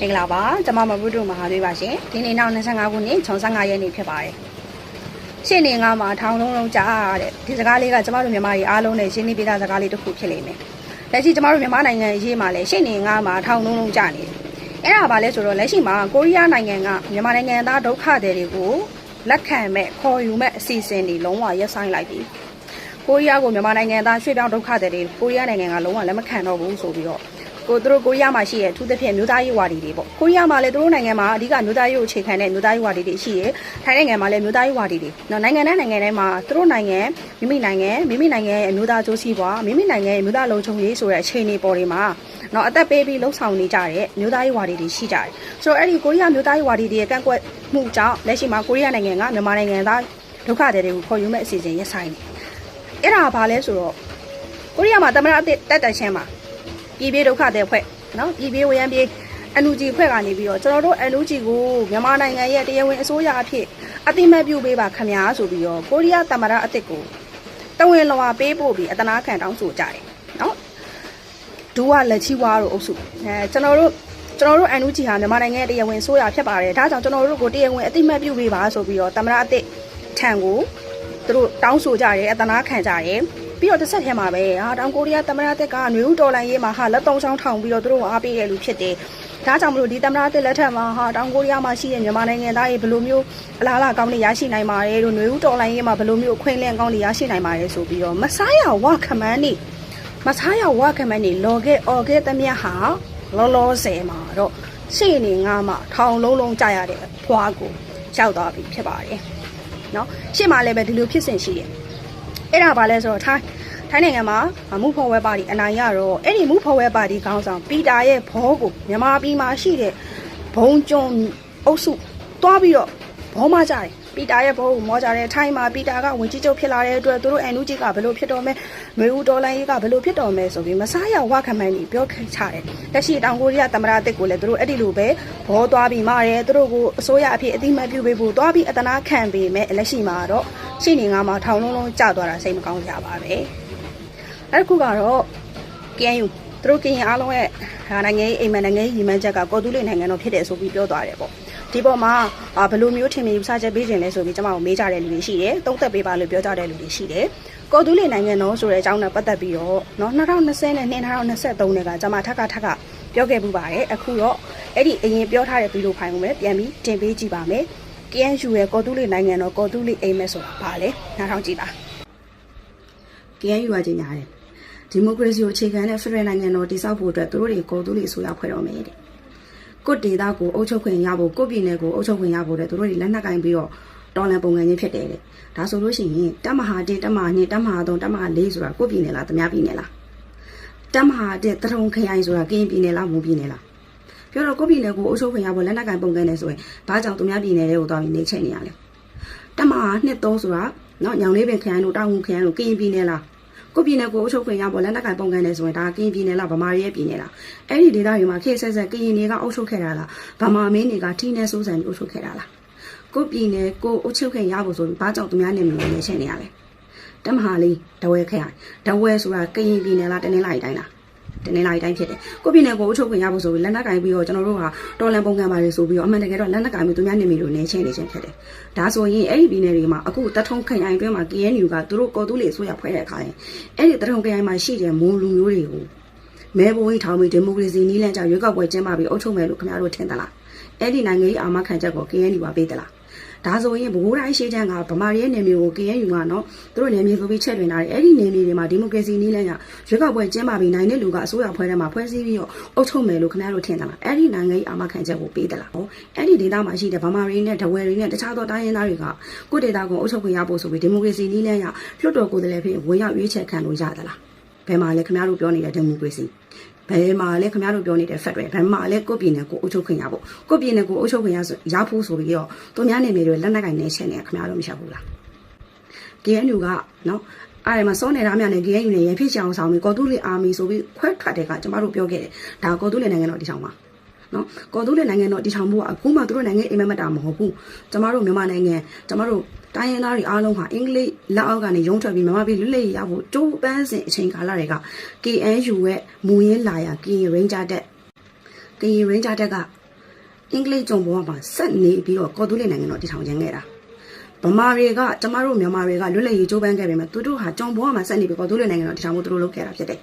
မင်္ဂလာပါကျွန်မမဘုဒ္ဓမဟာသွေးပါရှင်ဒီနေ့နောက်25ခုနှစ်65ရက်နေ့ဖြစ်ပါတယ်ရှင်းနေငါမှာထောင်လုံးလုံးကြားတဲ့ဒီစကားလေးကကျွန်မတို့မြန်မာပြည်အားလုံးနဲ့ရှင်းနေပြတဲ့စကားလေးတစ်ခုဖြစ်လိမ့်မယ်လက်ရှိကျွန်မတို့မြန်မာနိုင်ငံရေးမှာလည်းရှင်းနေငါမှာထောင်လုံးလုံးကြားနေတယ်အဲ့ဒါဘာလဲဆိုတော့လက်ရှိမှာကိုရီးယားနိုင်ငံကမြန်မာနိုင်ငံသားဒုက္ခသည်တွေကိုလက်ခံမဲ့ခေါ်ယူမဲ့အစီအစဉ်တွေလုံးဝရပ်ဆိုင်းလိုက်ပြီကိုရီးယားကိုမြန်မာနိုင်ငံသားရွှေ့ပြောင်းဒုက္ခသည်တွေကိုရီးယားနိုင်ငံကလုံးဝလက်မခံတော့ဘူးဆိုပြီးတော့ ကိုသူတို့ကိုရီးယားမှာရှိတဲ့အထူးသဖြင့်မြို့သားရေးဝါဒီတွေပေါ့ကိုရီးယားမှာလည်းသူတို့နိုင်ငံမှာအဓိကမြို့သားရေးကိုအခြေခံတဲ့မြို့သားရေးဝါဒီတွေရှိတယ်ထိုင်းနိုင်ငံမှာလည်းမြို့သားရေးဝါဒီတွေနော်နိုင်ငံတိုင်းနိုင်ငံတိုင်းမှာသူတို့နိုင်ငံမိမိနိုင်ငံမိမိနိုင်ငံရဲ့အမျိုးသားကြိုးစည်းပွားမိမိနိုင်ငံရဲ့မြို့သားလုံခြုံရေးဆိုတဲ့အခြေအနေပေါ်တွေမှာနော်အသက်ပေးပြီးလှုပ်ဆောင်နေကြတဲ့မြို့သားရေးဝါဒီတွေရှိကြတယ်ဆိုတော့အဲ့ဒီကိုရီးယားမြို့သားရေးဝါဒီတွေရဲ့ကန့်ကွက်မှုကြောင့်လက်ရှိမှာကိုရီးယားနိုင်ငံကမြန်မာနိုင်ငံသားဒုက္ခသည်တွေကိုခေါ်ယူမဲ့အစီအစဉ်ရပ်ဆိုင်းတယ်အဲ့ဒါဘာလဲဆိုတော့ကိုရီးယားမှာတမန်အသစ်တက်တက်ချင်းမှာ ပြည်ပြေးဒုက္ခတဲ့ဖွဲ့နော်ပြည်ပြေးဝရမ်းပြေးအန်လူဂျီဖွဲ့ကနေပြီးတော့ကျွန်တော်တို့အန်လူဂျီကိုမြန်မာနိုင်ငံရဲ့တရားဝင်အစိုးရအဖြစ်အတိမတ်ပြုပေးပါခမညာဆိုပြီးတော့ကိုရီးယားသမ္မတအသစ်ကိုတဝင်လွာပေးဖို့ပြီးအတနာခံတောင်းဆိုကြတယ်နော်ဒူဝလက်ချီဝါတို့အုပ်စုအဲကျွန်တော်တို့ကျွန်တော်တို့အန်လူဂျီဟာမြန်မာနိုင်ငံရဲ့တရားဝင်အစိုးရဖြစ်ပါတယ်ဒါကြောင့်ကျွန်တော်တို့ကိုတရားဝင်အတိမတ်ပြုပေးပါဆိုပြီးတော့သမ္မတအသစ်ထံကိုသူတို့တောင်းဆိုကြတယ်အတနာခံကြတယ် ပြီးတော့တစ်ဆက်ထဲမှာပဲဟာတောင်ကိုရီးယားသမ္မတသက်ကຫນွေဦးတော်လိုင်းရေးမှာဟာလက်သုံးချောင်းထောင်ပြီးတော့သူတို့အားပေးရလူဖြစ်တယ်။ဒါကြောင့်မလို့ဒီသမ္မတသစ်လက်ထက်မှာဟာတောင်ကိုရီးယားမှာရှိတဲ့မြန်မာနိုင်ငံသားတွေဘယ်လိုမျိုးအလားအလာကောင်းတွေရရှိနိုင်ပါတယ်လို့ຫນွေဦးတော်လိုင်းရေးမှာဘယ်လိုမျိုးအခွင့်အလမ်းကောင်းတွေရရှိနိုင်ပါတယ်ဆိုပြီးတော့မဆားရဝခမန်းနေမဆားရဝခမန်းနေလော်ခဲ့အော်ခဲ့တမျက်ဟာလောလောဆယ်မှာတော့ရှေ့နေငါမှထောင်လုံးလုံးကြရတဲ့ဖွားကိုရောက်သွားပြီဖြစ်ပါတယ်။နော်ရှေ့မှာလည်းပဲဒီလိုဖြစ်စဉ်ရှိတယ်။ အဲ့ဒါဘာလဲဆိုတော့ထိုင်းထိုင်းနိုင်ငံမှာမူဖော်ဝဲပါတီအနိုင်ရတော့အဲ့ဒီမူဖော်ဝဲပါတီခေါင်းဆောင်ပီတာရဲ့ဘောကိုမြန်မာပြည်မှာရှိတဲ့ဘုံကျွန်းအုပ်စုတွားပြီးတော့ဘောမကြတယ်ပီတာရဲ့ဘောကိုမောကြတယ်ထိုင်းမှာပီတာကဝင်ကြီးချုပ်ဖြစ်လာတဲ့အတွက်သူတို့အန်နူဂျီကဘယ်လိုဖြစ်တော်မဲမေဦးဒေါ်လာရေးကဘယ်လိုဖြစ်တော်မဲဆိုပြီးမစားရဝခမန်းကြီးပြောခဲ့ချတယ်လက်ရှိတောင်ကိုရီးယားသမ္မတတစ်ကိုလည်းသူတို့အဲ့ဒီလိုပဲဘောသွားပြီးမာတယ်သူတို့ကိုအစိုးရအဖြစ်အတိမတ်ပြုပေးဖို့သွားပြီးအတနာခံပေးမယ်လက်ရှိမှာတော့ ရှင်းနေငါမှာထောင်လုံးလုံးကျသွားတာစိတ်မကောင်းကြပါပဲနောက်တစ်ခုကတော့ KNU သူတို့ကရင်အားလုံးရဲ့ဟာနိုင်ငံရေးအိမ်မက်နိုင်ငံရေးရည်မှန်းချက်ကကော်တူးလေးနိုင်ငံတော်ဖြစ်တယ်ဆိုပြီးပြောသွားတယ်ပေါ့ဒီပေါ်မှာအာဘယ်လိုမျိုးထင်မြင်ယူဆချက်ပေးခြင်းလဲဆိုပြီးကျွန်မတို့မေးကြတဲ့လူတွေရှိတယ်တုံးသက်ပေးပါလို့ပြောကြတဲ့လူတွေရှိတယ်ကော်တူးလေးနိုင်ငံတော်ဆိုတဲ့အကြောင်းနဲ့ပတ်သက်ပြီးတော့เนาะ2020နဲ့2023နဲ့ကကျွန်မထက်ကထက်ကပြောခဲ့ပူပါတယ်အခုတော့အဲ့ဒီအရင်ပြောထားတဲ့ဗီဒီယိုဖိုင်ကိုပဲပြန်ပြီးတင်ပေးကြည့်ပါမယ် KNU ရဲ့ကော်တူးလေးနိုင်ငံတော်ကော်တူးလေးအိမ်မက်ဆိုတာဘာလဲနားထောင်ကြည့်ပါ KNU ကကြီးညာတယ်ဒီမိုကရေစီကိုအခြေခံတဲ့ဖက်ဒရယ်နိုင်ငံတော်တည်ဆောက်ဖို့အတွက်သူတို့တွေကိုတူးလေးအစိုးရဖွဲ့တော်မယ်တဲ့ကိုဒေတာကိုအုပ်ချုပ်ခွင့်ရဖို့ကိုပြည်နယ်ကိုအုပ်ချုပ်ခွင့်ရဖို့တဲ့သူတို့တွေလက်နက်ကင်ပြီးတော့တော်လန်ပုံငန်းချင်းဖြစ်တယ်တဲ့ဒါဆိုလို့ရှိရင်တမဟာ1တမဟာ2တမဟာ3တမဟာ4ဆိုတာကိုပြည်နယ်လားတမပြည်နယ်လားတမဟာ1တထုံခရိုင်ဆိုတာကင်းပြည်နယ်လားမွန်ပြည်နယ်လား ပြောတော့ကိုပြည်နယ်ကိုအုပ်ချုပ်ခွင့်ရဖို့လက်နက်ကင်ပုံကန်းနေဆိုရင်ဘာကြောင့်သူများပြည်နယ်တွေကိုသွားပြီးနေချိတ်နေရလဲတမဟာ2 3ဆိုတာနော်ညောင်လေးပင်ခရိုင်တို့တောင်ငူခရိုင်တို့ကင်းပြည်နယ်လားကိုပြည်နယ်ကိုအုပ်ချုပ်ခွင့်ရဖို့လက်နက်ကင်ပုံကန်နေဆိုရင်ဒါကင်းပြည်နယ်လားဗမာရဲ့ပြည်နယ်လားအဲ့ဒီဒေသတွေမှာခေတ်ဆက်ဆက်ကရင်တွေကအုပ်ချုပ်ခဲ့တာလားဗမာမင်းတွေကထိနေစိုးစံပြီးအုပ်ချုပ်ခဲ့တာလားကိုပြည်နယ်ကိုအုပ်ချုပ်ခွင့်ရဖို့ဆိုပြီးဘာကြောင့်သူများနေမလို့နေချက်နေရလဲတမဟာလေးတဝဲခရိုင်တဝဲဆိုတာကရင်ပြည်နယ်လားတနင်္လာရီတိုင်းလား တနင်္လာရီတိုင်းဖြစ်တယ်ကိုပြည်နယ်ကိုအုပ်ချုပ်ခွင့်ရဖို့ဆိုပြီးလက်နက်ကင်ပြီးတော့ကျွန်တော်တို့ကတော်လန်ပုံကန်ပါတယ်ဆိုပြီးတော့အမှန်တကယ်တော့လက်နက်ကင်ပြီးသူများနေမလို့နေချက်နေချင်းဖြစ်တယ်ဒါဆိုရင်အဲ့ဒီပြည်နယ်တွေမှာအခုတထုံခရိုင်အတွင်းမှာ KNU ကသူတို့ကော်တူးလေးဆိုရဖွဲ့တဲ့အခါရင်အဲ့ဒီတထုံခရိုင်မှာရှိတဲ့မွန်လူမျိုးတွေကိုမဲဘုံကြီးထောင်ပြီးဒီမိုကရေစီနည်းလမ်းကြောင့်ရွေးကောက်ပွဲကျင်းပပြီးအုပ်ချုပ်မယ်လို့ခင်ဗျားတို့ထင်သလားအဲ့ဒီနိုင်ငံရေးအာမခံချက်ကို KNU ကပေးသလား ဒါဆိုရင်ဘိုးတိုင်းရှေ့ချမ်းကဗမာရဲ့နေမျိုးကို KNU ကနော်သူတို့နေမျိုးဆိုပြီးချက်တွင်လာတယ်အဲ့ဒီနေမျိုးတွေမှာဒီမိုကရေစီနည်းလမ်းကြောင့်ရွေးကောက်ပွဲကျင်းပပြီးနိုင်တဲ့လူကအစိုးရဖွဲ့ထဲမှာဖွဲ့စည်းပြီးတော့အုပ်ချုပ်မယ်လို့ခင်ဗျားတို့ထင်သလားအဲ့ဒီနိုင်ငံရေးအာမခံချက်ကိုပေးသလားဟောအဲ့ဒီဒေသမှာရှိတဲ့ဗမာတွေနဲ့ဒဝယ်တွေနဲ့တခြားသောတိုင်းရင်းသားတွေကကိုယ့်ဒေသကိုအုပ်ချုပ်ခွင့်ရဖို့ဆိုပြီးဒီမိုကရေစီနည်းလမ်းကြောင့်လွှတ်တော်ကိုယ်စားလှယ်ဖြစ်ဝင်ရောက်ရွေးချယ်ခံလို့ရသလားဘယ်မှာလဲခင်ဗျားတို့ပြောနေတဲ့ဒီမိုကရေစီ ဘယ်မှာလဲခင်ဗျားတို့ပြောနေတဲ့ Federal ဘယ်မှာလဲကိုပြည်နယ်ကိုအုပ်ချုပ်ခွင့်ရဖို့ကိုပြည်နယ်ကိုအုပ်ချုပ်ခွင့်ရဆိုရဖို့ဆိုပြီးတော့သူများနေနေတွေလက်နက်ကင်နေချက်နေခင်ဗျားတို့မရှက်ဘူးလား KNU ကနော်အဲ့ဒီမှာစောနေတာအများနဲ့ KNU နဲ့ရန်ဖြစ်ချောင်ဆောင်ပြီးကော်တူးလီအာမီဆိုပြီးခွဲထွက်တဲ့ကကျမတို့ပြောခဲ့တယ်ဒါကော်တူးလီနိုင်ငံတော်တည်ထောင်ပါနော်ကော်တူးလီနိုင်ငံတော်တည်ထောင်ဖို့ကအခုမှသူတို့နိုင်ငံအိမ်မက်မတာမဟုတ်ဘူးကျမတို့မြန်မာနိုင်ငံကျမတို့ တိုင်းရင်းသားတွေအားလုံးဟာအင်္ဂလိပ်လက်အောက်ကနေရုံးထွက်ပြီးမြန်မာပြည်လွတ်လပ်ရေးရဖို့ကြိုးပမ်းစဉ်အချိန်ကာလတွေက KNU ရဲ့မူရင်းလာရ KN Ranger တက် KN Ranger တက်ကအင်္ဂလိပ်ကျုံဘဝမှာဆက်နေပြီးတော့ကော်တူးလေးနိုင်ငံတော်တည်ထောင်ခြင်းခဲ့တာဗမာတွေကကျမတို့မြန်မာတွေကလွတ်လပ်ရေးကြိုးပမ်းခဲ့ပေမဲ့သူတို့ဟာကျုံဘဝမှာဆက်နေပြီးကော်တူးလေးနိုင်ငံတော်တည်ထောင်မှုသူတို့လုပ်ခဲ့တာဖြစ်တယ်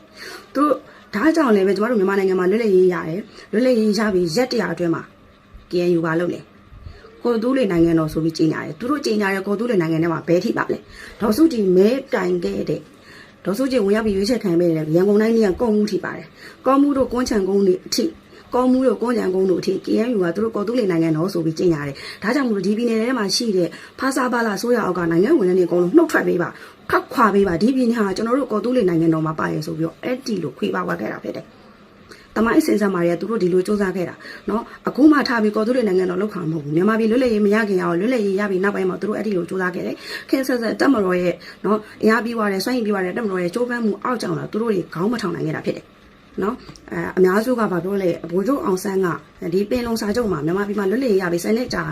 သူတို့ဒါကြောင့်လည်းပဲကျမတို့မြန်မာနိုင်ငံမှာလွတ်လပ်ရေးရတယ်လွတ်လပ်ရေးရပြီးရက်တရာအတွင်းမှာ KNU ကလုပ်လေ ကော်တူးလေးနိုင်ငံတော်ဆိုပြီးကြီးညာတယ်သူတို့ကြီးညာတဲ့ကော်တူးလေးနိုင်ငံထဲမှာဘဲထိပါလဲဒေါ်စုကြည်မဲတိုင်ခဲ့တဲ့ဒေါ်စုကြည်ဝင်ရောက်ပြီးရွေးချယ်ခံပေးတယ်ရန်ကုန်တိုင်းကြီးကကုန်းမှုထိပါတယ်ကုန်းမှုတို့ကွန်းချံကုန်းတွေအထိကုန်းမှုတို့ကွန်းချံကုန်းတို့အထိ KNU ကသူတို့ကော်တူးလေနိုင်ငံတော်ဆိုပြီးကျင့်ရတယ်ဒါကြောင့်မို့လို့ဒီပြည်နယ်ထဲမှာရှိတဲ့ဖာစာပါလာဆိုရအောက်ကနိုင်ငံဝင်တွေအကုန်လုံးနှုတ်ထွက်ပေးပါခောက်ခွာပေးပါဒီပြည်နယ်ဟာကျွန်တော်တို့ကော်တူးလေနိုင်ငံတော်မှာပါရဆိုပြီးတော့အဲ့ဒီလိုခွေးပါဝတ်ခဲ့တာဖြစ်တယ် တမိုင်းစင်ဆာမာတွေကသူတို့ဒီလိုစူးစမ်းခဲ့တာနော်အခုမှထားပြီးကော်သူတွေနိုင်ငံတော်လောက်ခါမဟုတ်ဘူးမြန်မာပြည်လွတ်လပ်ရေးမရခင်အောင်လွတ်လပ်ရေးရပြီးနောက်ပိုင်းမှာသူတို့အဲ့ဒီလိုစူးစမ်းခဲ့တယ်ခင်ဆက်ဆက်တက်မတော်ရဲ့နော်အရာပြီးွားတယ်စွန့်ရင်ပြီးွားတယ်တက်မတော်ရဲ့ကြိုးပမ်းမှုအောက်ကြောင့်လာသူတို့တွေခေါင်းမထောင်နိုင်ခဲ့တာဖြစ်တယ် နော်အဲအများစုကဘာပြောလဲဘိုးချုပ်အောင်ဆန်းကဒီပင်လုံစာချုပ်မှာမြန်မာပြည်မှာလွတ်လပ်ရေးရပြီစနစ်ကြာ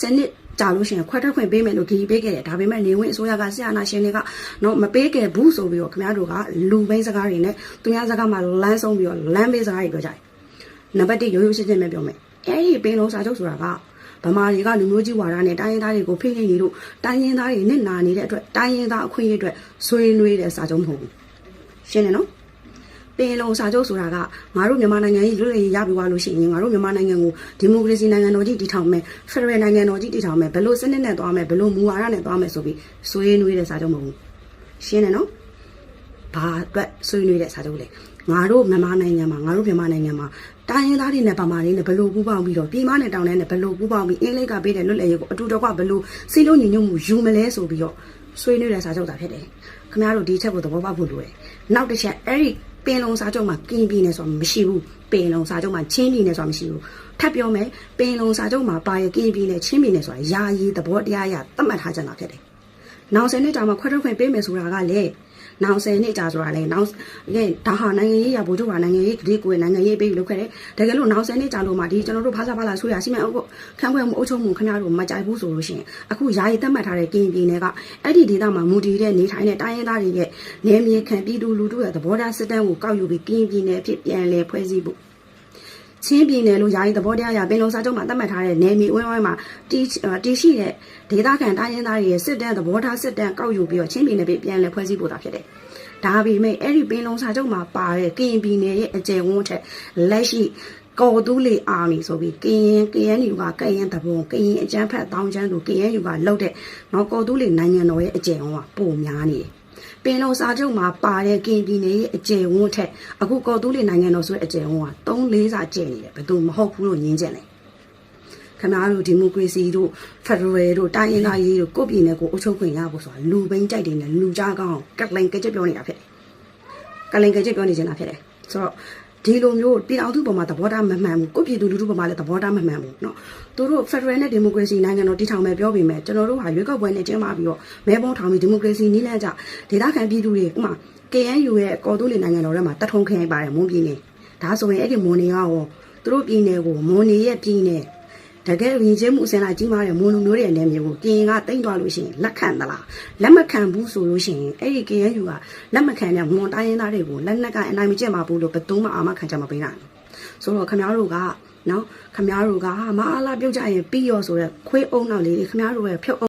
စနစ်ကြာလို့ရှိရင်ခွဲထွက်ခွင့်ပေးမယ်လို့ဂီပေးခဲ့တယ်ဒါပေမဲ့နေဝင်အစိုးရကဆရာနာရှင်တွေကနော်မပေးခဲ့ဘူးဆိုပြီးတော့ခင်ဗျားတို့ကလူဘိန်းစကားတွေနဲ့သူများစကားမှာလမ်းဆုံးပြီးတော့လမ်းဘေးစကားတွေပြောကြတယ်နံပါတ်1ရိုးရိုးရှင်းရှင်းပဲပြောမယ်အဲဒီပင်လုံစာချုပ်ဆိုတာကဗမာတွေကလူမျိုးကြီးဝါဒနဲ့တိုင်းရင်းသားတွေကိုဖိနှိပ်နေလို့တိုင်းရင်းသားတွေနစ်နာနေတဲ့အတွက်တိုင်းရင်းသားအခွင့်အရေးအတွက်ဆွေးနွေးတဲ့စာချုပ်မဟုတ်ဘူးရှင်းတယ်နော် ပင်လုံစာချုပ်ဆိုတာကငါတို့မြန်မာနိုင်ငံကြီးလွတ်လပ်ရေးရပြီးသွားလို့ရှိရင်ငါတို့မြန်မာနိုင်ငံကိုဒီမိုကရေစီနိုင်ငံတော်ကြီးတည်ထောင်မယ်ဖက်ဒရယ်နိုင်ငံတော်ကြီးတည်ထောင်မယ်ဘယ်လိုစနစ်နဲ့သွားမယ်ဘယ်လိုမူဝါဒနဲ့သွားမယ်ဆိုပြီးဆွေးနွေးတဲ့စာချုပ်မဟုတ်ဘူးရှင်းတယ်နော်ဘာအတွက်ဆွေးနွေးတဲ့စာချုပ်လဲငါတို့မြန်မာနိုင်ငံမှာငါတို့မြန်မာနိုင်ငံမှာတိုင်းရင်းသားတွေနဲ့ဗမာတွေနဲ့ဘယ်လိုပူးပေါင်းပြီးတော့ပြည်မနဲ့တောင်တန်းနဲ့ဘယ်လိုပူးပေါင်းပြီးအင်္ဂလိပ်ကပေးတဲ့လွတ်လပ်ရေးကိုအတူတကွဘယ်လိုစီလုံးညီညွတ်မှုယူမလဲဆိုပြီးတော့ဆွေးနွေးတဲ့စာချုပ်တာဖြစ်တယ်ခင်ဗျားတို့ဒီချက်ကိုသဘောပေါက်ဖို့လိုတယ်နောက်တစ်ချက်အဲ့ဒီ ပင်လုံစာချုပ်မှာကင်းပြည်နယ်ဆိုတာမရှိဘူးပင်လုံစာချုပ်မှာချင်းပြည်နယ်ဆိုတာမရှိဘူးထပ်ပြောမယ်ပင်လုံစာချုပ်မှာပါရကင်းပြည်နယ်ချင်းပြည်နယ်ဆိုတာယာယီသဘောတရားအရသတ်မှတ်ထားကြတာဖြစ်တယ်။နောက်ဆယ်နှစ်ကြာမှခွဲထုတ်ခွင့်ပေးမယ်ဆိုတာကလေ နောက်ဆယ်နှစ်ကြာဆိုတာလေနောက်ကဲဒါဟာနိုင်ငံရေးရဗိုလ်ချုပ်ဟာနိုင်ငံရေးဂရိကိုယ်နိုင်ငံရေးပေးပြီးလုပ်ခဲ့တယ်။တကယ်လို့နောက်ဆယ်နှစ်ကြာလို့မှဒီကျွန်တော်တို့ဖားစားဖားလာဆွေးရစီမံအုပ်ခန့်ခွဲမှုအုပ်ချုပ်မှုခင်ဗျားတို့မကြိုက်ဘူးဆိုလို့ရှိရင်အခုယာယီသတ်မှတ်ထားတဲ့ကင်းပြည်နယ်ကအဲ့ဒီဒေသမှာမူတည်တဲ့နေထိုင်တဲ့တိုင်းရင်းသားတွေရဲ့နေမြေခံပြည်သူလူထုရဲ့သဘောထားစစ်တမ်းကိုကောက်ယူပြီးကင်းပြည်နယ်အဖြစ်ပြန်လည်ဖွဲ့စည်းဖို့ ချင်းပြည်နယ်လို့ယာယီသဘောတရားအရပင်လုံစာချုပ်မှာသတ်မှတ်ထားတဲ့နယ်မြေအဝင်းဝိုင်းမှာတီတီရှိတဲ့ဒေသခံတိုင်းရင်းသားတွေရဲ့စစ်တမ်းသဘောထားစစ်တမ်းကောက်ယူပြီးတော့ချင်းပြည်နယ်ပြည်ပြန်လည်ဖွဲ့စည်းဖို့တာဖြစ်တယ်။ဒါပေမဲ့အဲ့ဒီပင်လုံစာချုပ်မှာပါတဲ့ကရင်ပြည်နယ်ရဲ့အကျယ်ဝန်းထက်လက်ရှိကော်တူးလေအာမီဆိုပြီးကရင်ကရင်ယူကကရင်တဘုံကရင်အကျန်းဖက်တောင်းချမ်းသူကရင်ယူကလှုပ်တဲ့နော်ကော်တူးလေနိုင်ငံတော်ရဲ့အကျယ်ဝန်းကပိုများနေတယ်။ ပင်လုံစာချုပ်မှာပါတဲ့ကင်ပြည်နယ်ရဲ့အကျယ်ဝန်းထက်အခုကော်တူးလေးနိုင်ငံတော်ဆိုတဲ့အကျယ်ဝန်းက3 4စာကျယ်နေတယ်ဘယ်သူမဟုတ်ဘူးလို့ညင်းချက်လဲခင်ဗျားတို့ဒီမိုကရေစီတို့ဖက်ဒရယ်တို့တိုင်းရင်းသားရေးတို့ကိုယ့်ပြည်နယ်ကိုအုပ်ချုပ်ခွင့်ရဖို့ဆိုတာလူပိန်းကြိုက်တယ်နဲ့လူကြားကောင်းကက်လိုင်ကကြက်ပြောနေတာဖြစ်တယ်ကလိုင်ကကြက်ပြောနေချင်တာဖြစ်တယ်ဆိုတော့ ဒီလိုမျိုးပြည်အောင်သူပေါ်မှာသဘောထားမမှန်ဘူးကိုယ့်ပြည်သူလူထုပေါ်မှာလည်းသဘောထားမမှန်ဘူးเนาะသူတို့ဖက်ဒရယ်နဲ့ဒီမိုကရေစီနိုင်ငံတော်တည်ထောင်မယ်ပြောပေမဲ့ကျွန်တော်တို့ဟာရွေးကောက်ပွဲနဲ့ကျင်းပပြီးတော့မဲပုံးထောင်ပြီးဒီမိုကရေစီနည်းလမ်းကြဒေသခံပြည်သူတွေဥမာ KNU ရဲ့ကော်တူးလီနိုင်ငံတော်ထဲမှာတထုံခရိုင်ပါတယ်မွန်ပြည်နယ်ဒါဆိုရင်အဲ့ဒီမွန်နေကရောသူတို့ပြည်နယ်ကိုမွန်နေရဲ့ပြည်နယ် တကယ်ရင်ချင်းမှုအစင်လာကြီးမားတဲ့မွန်လူမျိုးတွေရဲ့နယ်မြေကိုပြင်ကတိမ့်သွားလို့ရှိရင်လက်ခံသလားလက်မခံဘူးဆိုလို့ရှိရင်အဲ့ဒီ KNU ကလက်မခံတဲ့မွန်တိုင်းရင်းသားတွေကိုလက်နက်ကအနိုင်မကျင့်ပါဘူးလို့ဘယ်သူမှအာမခံချက်မပေးနိုင်ဘူးဆိုတော့ခင်ဗျားတို့ကနော်ခင်ဗျားတို့ကမအားလားပြုတ်ကြရင်ပြီးရောဆိုတော့ခွေးအုံနောက်လေးတွေခင်ဗျားတို့ရဲ့ဖြုတ်